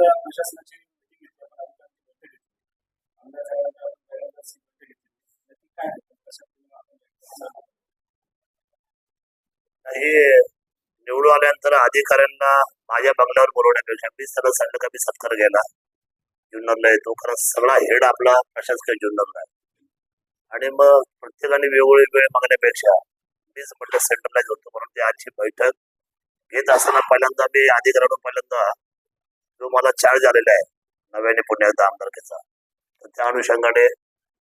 प्रशासनाची meeting घेतली आपण अधिकाऱ्यांची बैठक घेतली. आमदार साहेबांच्या पहिल्यांदाच ही बैठक घेतली. नक्की काय आहे? कशा पद्धतीने आपण हे निवडून आल्यानंतर अधिकाऱ्यांना माझ्या बंगल्यावर बोलवण्यापेक्षा मी सगळं सांगितलं का मी सत्कार घ्यायला जुन्नरला येतो कारण सगळा हेड आपला प्रशासकीय जुन्नरला आहे आणि मग प्रत्येकाने वेगवेगळी वेळ मागण्यापेक्षा मीच म्हटलं सेंटरला होतो म्हणून ती आजची बैठक घेत असताना पहिल्यांदा मी अधिकाऱ्यांना पहिल्यांदा जो मला चार्ज आलेला आहे. नव्याने पुण्याचा आमदारकीचा तर त्या अनुषंगाने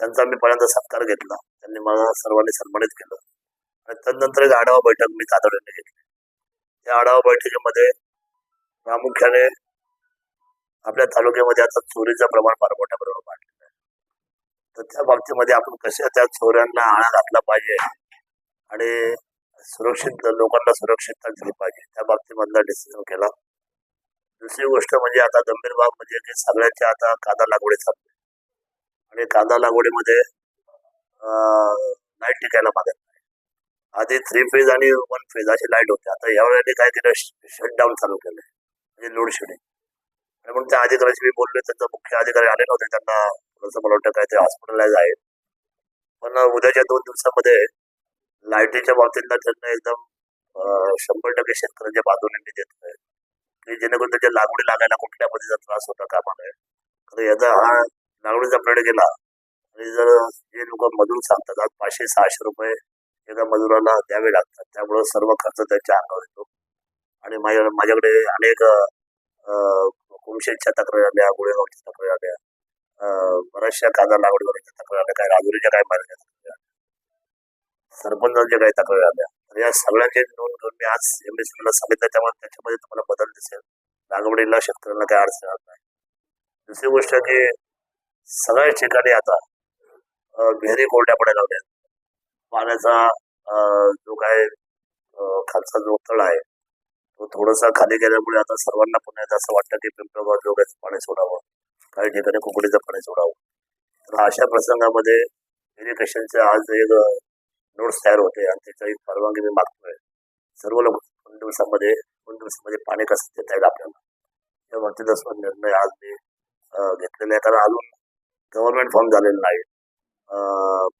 त्यांचा मी पहिल्यांदा सत्कार घेतला. त्यांनी मला सर्वांनी सन्मानित केलं. आणि तदनंतर एक आढावा बैठक मी तातडीने घेतली. त्या आढावा बैठकीमध्ये प्रामुख्याने आपल्या तालुक्यामध्ये आता चोरीचं प्रमाण फार मोठ्या प्रमाणात वाढलेलं आहे. तर त्या बाबतीमध्ये आपण कशा त्या चोऱ्यांना आळा घातला पाहिजे आणि सुरक्षित लोकांना सुरक्षितता दिली पाहिजे त्या बाबतीमधला डिसिजन केला. दुसरी गोष्ट म्हणजे आता गंभीर बाब म्हणजे की सगळ्यांच्या आता कांदा लागवडी चालू आहे. आणि कांदा लागवडीमध्ये लाइट टिकायला मागत नाही. आधी थ्री फेज आणि वन फेज अशी लाइट होते. आता यावेळेने काय केलं शटडाऊन चालू केलं. म्हणजे लोड शेडिंग आणि म्हणून त्या अधिकाऱ्याशी मी बोललो त्यांचा मुख्य अधिकारी आले नव्हते. त्यांना थोडंसं मला वाटतं काय ते हॉस्पिटलाइज आहे पण उद्याच्या दोन दिवसामध्ये लाईटीच्या बाबतीतला त्यांना एकदम शंभर टक्के शेतकऱ्यांच्या बाजूने देत देतोय. जेणेकरून त्याच्या लागवडी लागायला कुठल्या पद्धतीचा त्रास होता कामा नये तर याचा हा लागवडीचा पिरियड गेला आणि जर हे लोक मजूर सांगतात आज पाचशे सहाशे रुपये एका मजुराला द्यावे लागतात. त्यामुळं सर्व खर्च त्यांच्या अंगावर येतो. आणि माझ्या माझ्याकडे अनेक कुमशेच्या तक्रारी आल्या गुळेगावच्या तक्रारी आल्या बऱ्याचशा कांदा लागवडीवरच्या तक्रारी आल्या काही राजुरीच्या काही मार्गाच्या तक्रारी आल्या सरपंचांच्या काही तक्रारी आल्या. म्हणजे या सगळ्यांची नोंद घेऊन मी आज एमएससीला सांगितलं त्यामुळे त्याच्यामध्ये तुम्हाला बदल दिसेल. लागवडीला शेतकऱ्यांना काही अडचण येणार नाही. दुसरी गोष्ट की सगळ्याच ठिकाणी आता विहिरी कोरड्या पडायला लावल्या पाण्याचा जो काय खालचा जो तळ आहे तो थोडासा खाली गेल्यामुळे आता सर्वांना पुन्हा एकदा असं वाटतं की पिंपळगाव जोगाचं पाणी सोडावं. काही ठिकाणी कुकडीचं पाणी सोडावं. तर अशा प्रसंगामध्ये इरिगेशनचे आज एक नोट्स तयार होते आणि त्याची एक परवानगी मी मागतोय. सर्व लोक दोन दिवसामध्ये दोन दिवसामध्ये पाणी कसं देता येईल आपल्याला? या बाबतीत निर्णय आज मी अं, घेतलेला आहे. कारण अजून गव्हर्नमेंट फॉर्म झालेला नाही.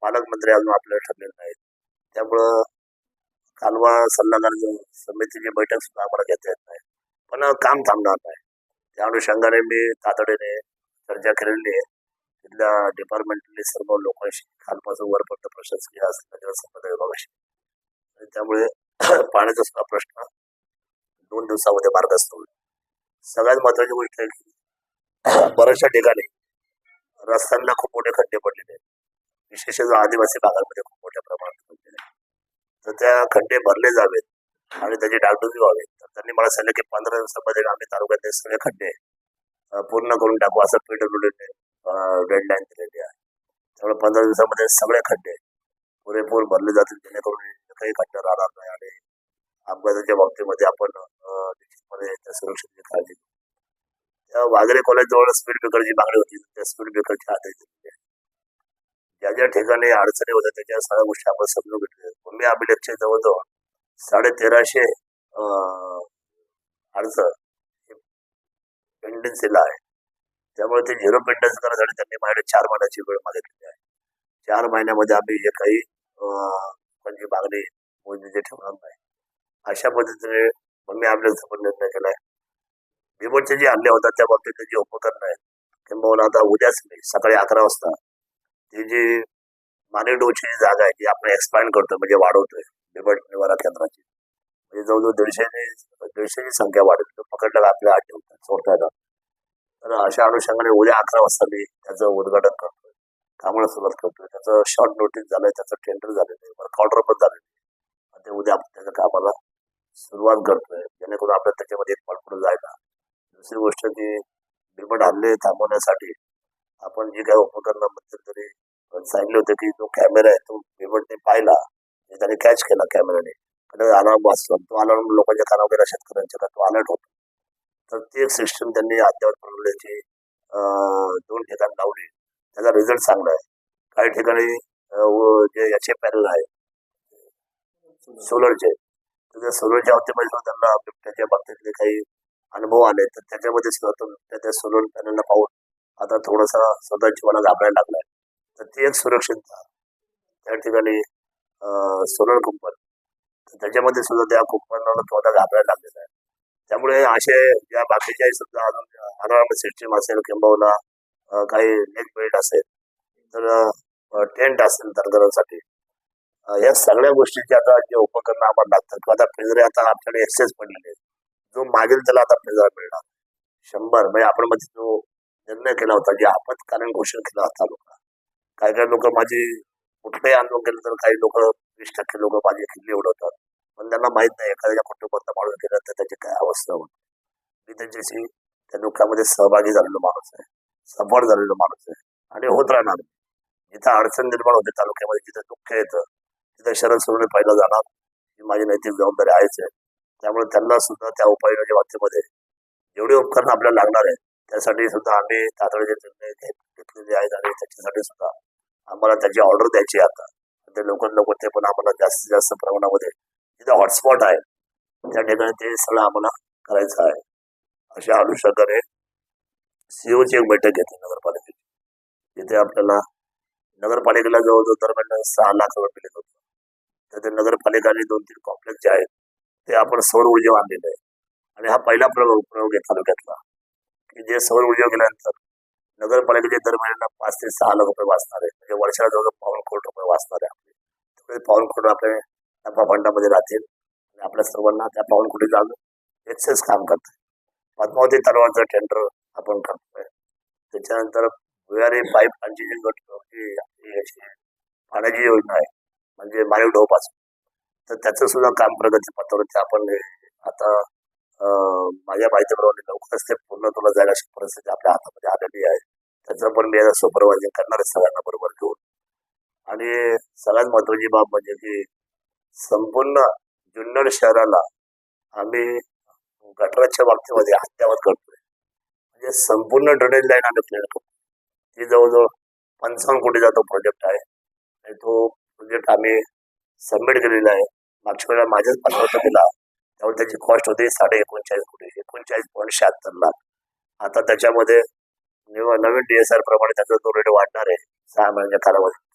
पालकमंत्री अजून आपल्याला ठरलेले नाहीत. त्यामुळं कालवा सल्लागार समितीची बैठक सुद्धा आम्हाला घेता येत नाही. पण काम थांबणार नाही. त्या अनुषंगाने मी तातडीने चर्चा केलेली आहे. तिथल्या डिपार्टमेंटली सर्व लोकांशी खालपासून वरपर्यंत प्रशासकीय असलेल्या जलसंपदा विभागाशी. आणि त्यामुळे पाण्याचा सुद्धा प्रश्न दोन दिवसामध्ये मार्गस्थ होईल. सगळ्यात महत्वाची गोष्ट आहे की बऱ्याचशा ठिकाणी रस्त्यांना खूप मोठे खड्डे पडलेले आहेत. विशेषतः आदिवासी भागामध्ये खूप मोठ्या प्रमाणात पडलेले आहेत. तर त्या खड्डे भरले जावेत आणि त्याची डागडुजी व्हावी तर त्यांनी मला सांगितलं की पंधरा दिवसामध्ये आम्ही तालुक्यातले सगळे खड्डे पूर्ण करून टाकू. असं पीडब्ल्यूडीने डेडलाईन दिलेली आहे. त्यामुळे पंधरा दिवसामध्ये सगळे खड्डे पुरेपूर भरले जातील जेणेकरून काही खड्डे राहणार नाही आणि अपघाताच्या बाबतीमध्ये आपण निश्चितपणे त्या सुरक्षेची काळजी घेऊ. त्या वागरे कॉलेज जवळ स्पीड ब्रेकरची मागणी होती त्या स्पीड ब्रेकरची आदेश दिलेले आहे. ज्या ज्या ठिकाणी अडचणी होत्या त्याच्या सगळ्या गोष्टी आपण समजून घेतल्या. भूमी अभिलेखचे जवळजवळ साडे तेराशे अं, अर्ज पेंडन्सीला आहे. त्यामुळे ते झिरो पेंडन्स करण्यासाठी त्यांनी माझ्याकडे चार महिन्याची वेळ मागितलेली आहे. चार महिन्यामध्ये आम्ही जे काही म्हणजे मागणी मोजणीची ठेवणार नाही. अशा पद्धतीने भूमी अभिलेखचा पण निर्णय केलाय बिबटचे जे हल्ले होतात त्या बाबतीत जे उपकरण आहेत किंबहुना आता उद्याच मी सकाळी अकरा वाजता ती जी मानेडोची जी जागा आहे ती आपण एक्सपांड करतोय म्हणजे वाढवतोय बिबट निवारा केंद्राची. म्हणजे जवळजवळ दीडशेने दीडशेची संख्या वाढेल तो पकडला आपल्या आठ ठेवतात चोरता येतात तर अशा अनुषंगाने उद्या अकरा वाजता मी त्याचं उद्घाटन करतोय. कामाला सुरुवात करतोय. त्याचं शॉर्ट नोटीस झालंय त्याचं टेंडर झालेलं आहे. वर्क ऑर्डर पण झालेलं आहे. आणि ते उद्या आपण त्याच्या कामाला सुरुवात करतोय. जेणेकरून आपल्याला त्याच्यामध्ये एक पाठ पुढे जायला. दुसरी गोष्ट की बिबट हल्ले थांबवण्यासाठी आपण जे काही उपकरणं तरी सांगले होते की जो कॅमेरा आहे तो बिबटने पाहिला त्याने कॅच केला कॅमेराने. अलार्म वाचतो तो अलार्म लोकांच्या कानावर शेतकऱ्यांच्या तो अलर्ट होतो. तर ती एक सिस्टम त्यांनी अद्यावत बनवल्याची दोन ठिकाणी लावली त्याचा रिझल्ट चांगला आहे. काही ठिकाणी जे याचे पॅनल आहे सोलरचे तर त्या सोलरच्या बाबतीमध्ये त्यांना बिबट्याच्या बाबतीतले काही अनुभव आले. तर त्याच्यामध्ये सुद्धा त्या- त्या सोलर पॅनलला पाहून आता थोडासा स्वतः जीवाला घाबरायला लागलाय. तर ती एक सुरक्षितता त्या ठिकाणी सोलर कुंपण तर त्याच्यामध्ये सुद्धा त्या कुंपणाला थोडा घाबरायला लागलेला आहे. त्यामुळे असे ज्या बाकीच्या सुद्धा अजून सिस्टीम असेल किंबहुना काही नेट बेल्ट असेल तर टेंट असेल दरदरांसाठी. या सगळ्या गोष्टीचे आता जे उपकरण आम्हाला लागतात किंवा आता पिंजरे आता आपल्याकडे एक्सेस पडलेले आहेत. जो मागेल त्याला आता पिंजरा मिळणार. शंभर म्हणजे आपण मध्ये जो निर्णय केला होता जे आपत्कालीन घोषणा केला होता लोक काही काही लोक माझी कुठलंही आंदोलन केलं तर काही लोक वीस टक्के लोक माझी किल्ले उडवतात पण त्यांना माहीत नाही एखाद्या कुटुंबातला माणूस गेला तर त्याची काय अवस्था होती? मी त्यांच्याशी त्या दुःखामध्ये सहभागी झालेलो माणूस आहे सफर झालेलो माणूस आहे आणि होत राहणार. जिथं अडचण निर्माण होते तालुक्यामध्ये जिथं दुःख येतं तिथं शरद सोडून पाहिलं जाणार ही माझी नैतिक जबाबदारी आहेच आहे. त्यामुळे त्यांना सुद्धा त्या उपाययोजनेच्या बाबतीमध्ये जेवढे उपकरण आपल्याला लागणार आहे त्यासाठी सुद्धा आम्ही तातडीचे निर्णय घेतलेले आहेत आणि त्याच्यासाठी सुद्धा आम्हाला त्याची ऑर्डर द्यायची आहे आता. ते लवकर लवकर ते पण आम्हाला जास्तीत जास्त प्रमाणामध्ये जिथे हॉटस्पॉट आहे. त्या ठिकाणी ते सगळं आम्हाला करायचं आहे. अशा अनुषंगाने सीओची एक बैठक घेतली नगरपालिकेची. तिथे आपल्याला नगरपालिकेला जवळजवळ दरम्यान सहा लाख रुपये दिले होते तर ते दोन तीन कॉम्प्लेक्स जे आहेत ते आपण सौर ऊर्जा आणलेले आहे. आणि हा पहिला प्रयोग प्रयोग आहे तालुक्यातला. की जे सौर ऊर्जा गेल्यानंतर नगरपालिकेचे दर महिन्याला पाच ते सहा लाख रुपये वाचणार आहे म्हणजे वर्षाला जवळजवळ पाऊण कोटी रुपये वाचणार आहे आपले. त्यामुळे पाऊण कोटी आपले त्या फंडामध्ये राहतील. आणि आपल्या सर्वांना त्या पाहून कुठे जाणं एक्सेस काम करत पद्मावती तलावाचं टेंडर आपण करतोय. त्याच्यानंतर भुयारी पाईप आणि जी गट पाण्याची योजना आहे म्हणजे मारीव ढोपासून तर त्याचं सुद्धा काम प्रगतीपथावर ते आपण आता माझ्या माहितीप्रमाणे लवकरच ते पूर्ण तुला जायला अशी परिस्थिती आपल्या हातामध्ये आलेली आहे. त्याचं पण मी आता सुपरवायझिंग करणार आहे सगळ्यांना बरोबर घेऊन. आणि सगळ्यात महत्वाची बाब म्हणजे की संपूर्ण जुन्नर शहराला आम्ही गटराच्या बाबतीमध्ये अद्यावत करतोय. म्हणजे संपूर्ण ड्रेनेज लाईन आम्ही क्लिअर करतो ती जवळजवळ पंचावन्न कोटीचा तो प्रोजेक्ट आहे. आणि तो प्रोजेक्ट आम्ही सबमिट केलेला आहे. मागच्या वेळेला माझ्याच पाठवता दिला. त्यामुळे त्याची कॉस्ट होती साडे एकोणचाळीस कोटी एकोणचाळीस पॉईंट शहात्तर लाख. आता त्याच्यामध्ये निव- नवीन आर प्रमाणे त्याचा तो रेट वाढणार आहे. सहा महिन्याच्या कालावधी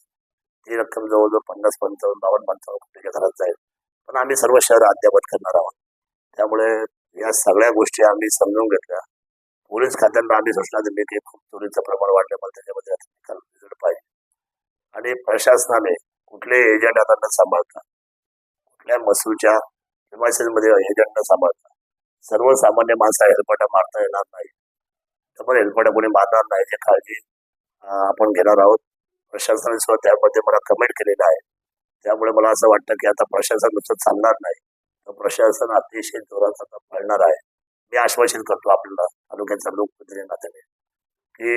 ती रक्कम जवळजवळ पन्नास पंचावन्न बावन्न पंचावन्न कोटीच्या घरात जाईल. पण आम्ही सर्व शहर अद्यावत करणार आहोत. त्यामुळे या सगळ्या गोष्टी आम्ही समजून घेतल्या. पोलीस खात्यांना आम्ही सूचना दिली की खूप चोरीचं प्रमाण वाढल्यामुळे त्याच्यामध्ये आता निकाल पाहिजे. आणि प्रशासनाने कुठले एजंट आता न सांभाळता कुठल्या महसूलच्या मध्ये एजंट न सांभाळता सर्वसामान्य माणसा हेलपाटा मारता येणार नाही. त्यामुळे हेलपाटा कोणी मारणार नाही याची काळजी आपण घेणार आहोत. प्रशासनाने सुद्धा त्यामध्ये मला कमेंट केलेलं आहे. त्यामुळे मला असं वाटतं की आता प्रशासन नुसतं चालणार नाही. तर प्रशासन अतिशय जोरात आता पळणार आहे. मी आश्वासन करतो आपल्याला तालुक्याच्या लोकप्रतिनिधी नात्याने की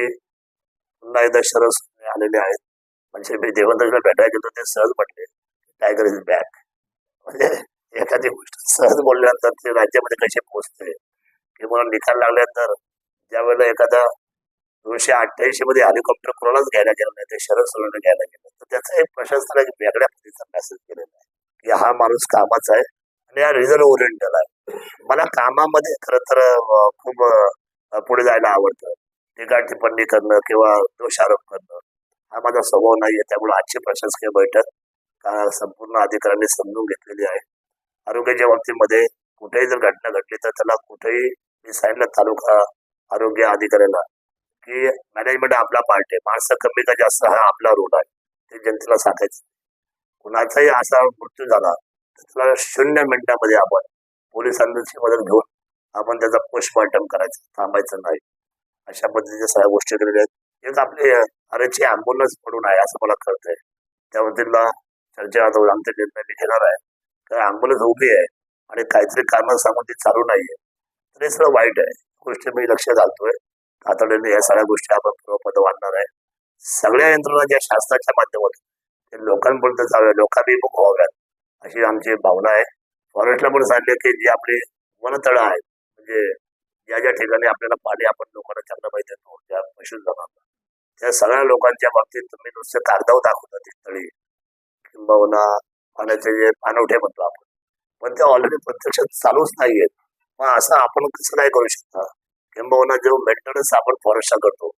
पुन्हा एकदा शरद आलेले आहेत. म्हणजे मी देवेंद्रला भेटायला गेलो ते सहज म्हटले टायगर इज बॅक म्हणजे एखादी गोष्ट सहज बोलल्यानंतर ते राज्यामध्ये कसे पोहोचते? किंवा निकाल लागल्यानंतर ज्या वेळेला एखादा दोनशे अठ्ठ्याऐंशी मध्ये हेलिकॉप्टर कोणालाच घ्यायला गेलं नाही ते शरद सोनवणे घ्यायला गेलं. तर त्याचा एक प्रशासनाला एक वेगळ्या पद्धतीचा मेसेज केलेला आहे की हा माणूस कामाचा आहे आणि हा रिझल्ट ओरिएंटल आहे. मला कामामध्ये खरं तर खूप पुढे जायला आवडतं. टीका टिप्पणी करणं किंवा दोषारोप करणं हा माझा स्वभाव नाही आहे त्यामुळे आजची प्रशासकीय बैठक संपूर्ण अधिकाऱ्यांनी समजून घेतलेली आहे. आरोग्याच्या बाबतीमध्ये कुठेही जर घटना घडली तर त्याला कुठेही मी सांगितलं तालुका आरोग्य अधिकाऱ्याला की मॅनेजमेंट आपला पार्ट आहे. माणसं कमी का जास्त हा आपला रोल आहे. ते जनतेला सांगायचं. कुणाचाही असा मृत्यू झाला तर त्याला शून्य मिनिटामध्ये आपण पोलिसांची मदत घेऊन आपण त्याचा पोस्टमॉर्टम करायचं. थांबायचं नाही. अशा पद्धतीच्या सगळ्या गोष्टी केलेल्या आहेत. एक आपले अरेची अँब्युलन्स म्हणून आहे असं मला कळतंय. त्या चर्चा आता आमचे निर्णय मी घेणार आहे. कारण अँब्युलन्स उभी आहे आणि काहीतरी कारण सांगून ती चालू नाहीये. तर हे सगळं वाईट आहे. गोष्टी मी लक्ष घालतोय. तातडीने या सगळ्या गोष्टी आपण पूर्वपद वाढणार आहे. सगळ्या यंत्रणा ज्या शासनाच्या माध्यमातून ते लोकांपर्यंत जाव्या लोकाभिमुख व्हाव्यात अशी आमची भावना आहे. फॉरेस्टला पण सांगितले की जी आपली वनतळं आहेत म्हणजे ज्या ज्या ठिकाणी आपल्याला पाणी आपण लोकांना चांगलं माहिती येतो त्या पशुधनांना त्या सगळ्या लोकांच्या बाबतीत तुम्ही नुसते कागदाव दाखवता ती तळी किंबहुना पाण्याचे जे पानवठे म्हणतो आपण. पण ते ऑलरेडी प्रत्यक्षात चालूच नाहीयेत. मग असं आपण कसं काय करू शकता? किंबहुना जो मेंटेनन्स आपण फॉरेस्टचा करतो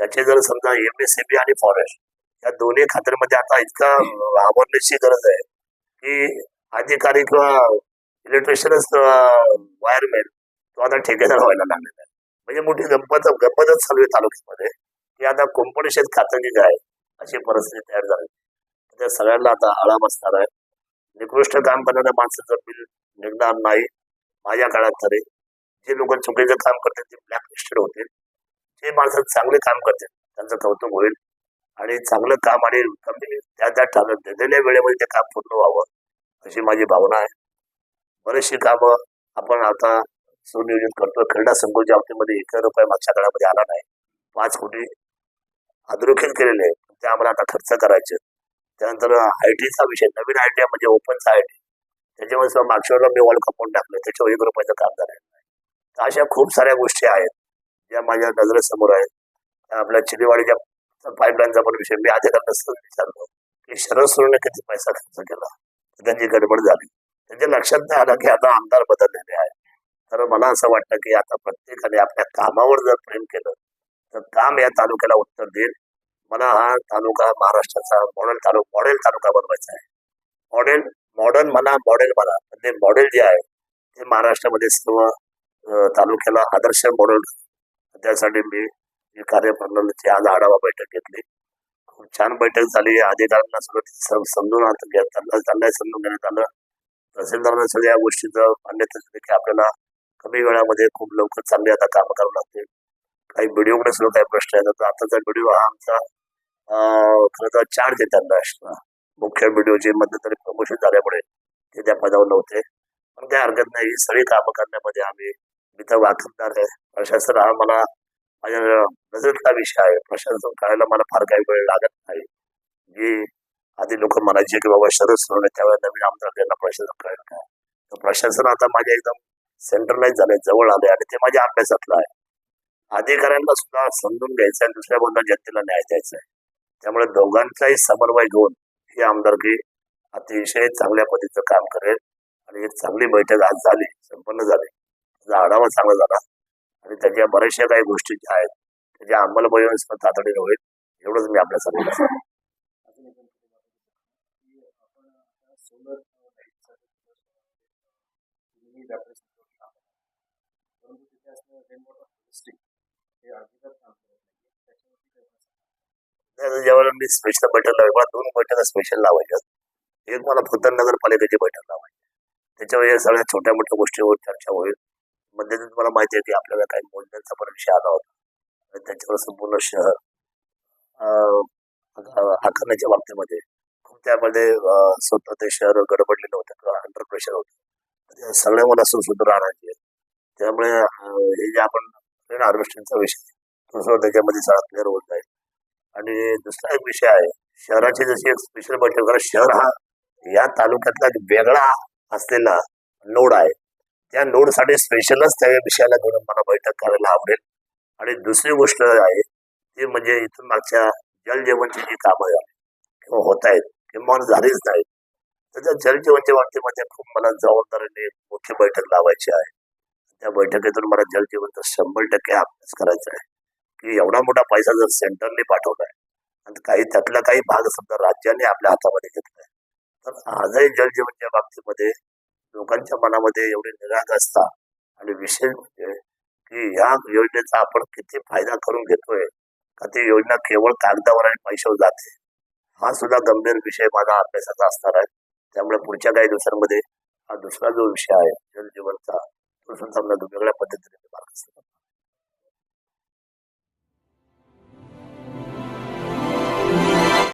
त्याचे जर समजा एमएसएबी आणि फॉरेस्ट या दोन्ही खात्यांमध्ये आता इतका आवडण्याची गरज आहे की अधिकारी किंवा इलेक्ट्रिशियनच वायरमॅन तो आता ठेकेदार व्हायला लागलेला आहे. म्हणजे मोठी गंमत गंमतच चालू आहे तालुक्यामध्ये की आता कोंपणी शेत खातं आहे अशी परिस्थिती तयार झाली. त्या सगळ्यांना आता आळा बसणार आहे. निकृष्ट काम करणाऱ्या माणसाचं बिल निघणार नाही माझ्या काळात तरी. जे लोक चुकीचं काम करतात ते ब्लॅकलिस्टेड होतील. जे माणसं चांगले काम करतात त्यांचं कौतुक होईल. आणि चांगलं काम आणि कमी त्या त्या ठरत दिलेल्या वेळेमध्ये ते काम पूर्ण व्हावं अशी माझी भावना आहे. बरेचशी कामं आपण आता सुनियोजित करतो क्रीडा संकुलच्या बाबतीमध्ये एक रुपये मागच्या काळामध्ये आला नाही. पाच कोटी अधोरेखित केलेले आहे ते आम्हाला आता खर्च करायचे त्यानंतर आय टीचा विषय नवीन आय टी म्हणजे ओपनचा आय टी. त्याच्यामुळे सुद्धा मागच्या वेळेला मी वर्ल्ड कपाऊन टाकलं. त्याच्यावर एक रुपयाचं काम झालेलं अशा खूप साऱ्या गोष्टी आहेत ज्या माझ्या नजरेसमोर आहेत. त्या आपल्या चिलीवाडीच्या पाईपलाईनचा पण विषय मी अधिकाऱ्यांना सहज विचारलो की शरद सोडून किती पैसा खर्च केला? तर त्यांची गडबड झाली. त्यांच्या लक्षात नाही आलं की आता आमदार बदललेले आहे तर मला असं वाटतं की आता प्रत्येकाने आपल्या कामावर जर प्रेम केलं तर काम या तालुक्याला उत्तर देईल. मला हा तालुका महाराष्ट्राचा मॉडेल तालुका मॉडेल तालुका बनवायचा आहे. मॉडेल मॉडर्न म्हणा मॉडेल म्हणा. पण ते मॉडेल जे आहे ते महाराष्ट्रामध्ये सर्व तालुक्याला आदर्श म्हणून त्यासाठी मी ही कार्यप्रणालीची आज आढावा बैठक घेतली. खूप छान बैठक झाली. अधिकाऱ्यांना सगळं समजून त्यांना त्यांनाही समजून घेण्यात आलं. तहसीलदारांना सगळ्या गोष्टीचं मान्यता दिली की आपल्याला कमी वेळामध्ये खूप लवकर चांगली आता कामं करावं लागते काही व्हिडिओमध्ये सुद्धा काही प्रश्न येतात. तर आताचा व्हिडिओ हा आमचा खरं तर चार्ज आहे त्यांना मुख्य मुख्य व्हिडिओचे मध्यंतरी प्रमोशन झाल्यामुळे ते त्या पदावर नव्हते. पण काही हरकत नाही. सगळी कामं करण्यामध्ये आम्ही इथं वाकबदार आहे. प्रशासन हा मला माझ्या नजरेतला विषय आहे. प्रशासन करायला मला फार काही वेळ लागत नाही. जी आधी लोक म्हणायचे की बाबा शरद सोडणे त्यावेळेला नवीन आमदार त्यांना प्रशासन करायला काय तर प्रशासन आता माझ्या एकदम सेंट्रलाइज झाले जवळ आले आणि ते माझ्या अभ्यासातलं आहे. अधिकाऱ्यांना सुद्धा समजून घ्यायचं आहे दुसऱ्या बंधन जनतेला न्याय द्यायचा आहे. त्यामुळे दोघांचाही समन्वय घेऊन ही आमदारकी अतिशय चांगल्या पद्धतीचं काम करेल. आणि एक चांगली बैठक आज झाली संपन्न झाली. आढावा चांगला झाला. आणि त्याच्या बऱ्याचशा काही गोष्टी ज्या आहेत त्याच्या अंमलबजावणी सुद्धा तातडीने होईल एवढंच मी आपल्यासाठी अजून ज्यावेळेला मी स्पेशल बैठक लावेल मला दोन बैठका स्पेशल लावायच्या एक मला फक्त नगरपालिकेची बैठक लावायची. त्याच्यावर या सगळ्या छोट्या मोठ्या गोष्टीवर चर्चा होईल. मध्यंतरी तुम्हाला माहिती आहे की आपल्याला काही मोजण्यांचा पण विषय आला होता. आणि त्याच्यावर संपूर्ण शहर अं, आकारण्याच्या बाबतीमध्ये. खूप त्यामध्ये स्वतः ते शहर गडबडलेलं होतं किंवा अंडर प्रेशर होतं. या सगळ्या मला सुसूत्र आणायचे त्यामुळे हे जे आपण रेन हार्वेस्टिंगचा विषय दुसरा त्याच्यामध्ये सगळा क्लिअर होत जाईल आणि दुसरा एक विषय आहे शहराची जशी एक स्पेशल बैठक कारण शहर हा या तालुक्यातला एक वेगळा असलेला नोड आहे. त्या नोडसाठी स्पेशलच त्या विषयाला घेऊन मला बैठक करायला आवडेल. आणि दुसरी गोष्ट आहे ती म्हणजे इथून मागच्या जलजीवनची जी कामं किंवा होत आहेत किंवा झालीच नाहीत तर त्या जलजीवनच्या बाबतीमध्ये खूप मला जबाबदारीने मोठी बैठक लावायची आहे. त्या बैठकीतून मला जलजीवनचा शंभर टक्के अभ्यास करायचा आहे. की एवढा मोठा पैसा जर सेंटरने पाठवलाय आणि काही त्यातला काही भाग समजा राज्याने आपल्या हातामध्ये घेतलाय तर आजही जलजीवनच्या बाबतीमध्ये लोकांच्या मनामध्ये एवढी निरागसता आणि विशेष म्हणजे की ह्या योजनेचा आपण किती फायदा करून घेतोय का ती योजना केवळ कागदावर आणि पैशावर जाते? हा सुद्धा गंभीर विषय माझा अभ्यासाचा असणार आहे. त्यामुळे पुढच्या काही दिवसांमध्ये हा दुसरा जो विषय आहे जलजीवनचा तो सुद्धा वेगळ्या पद्धतीने मी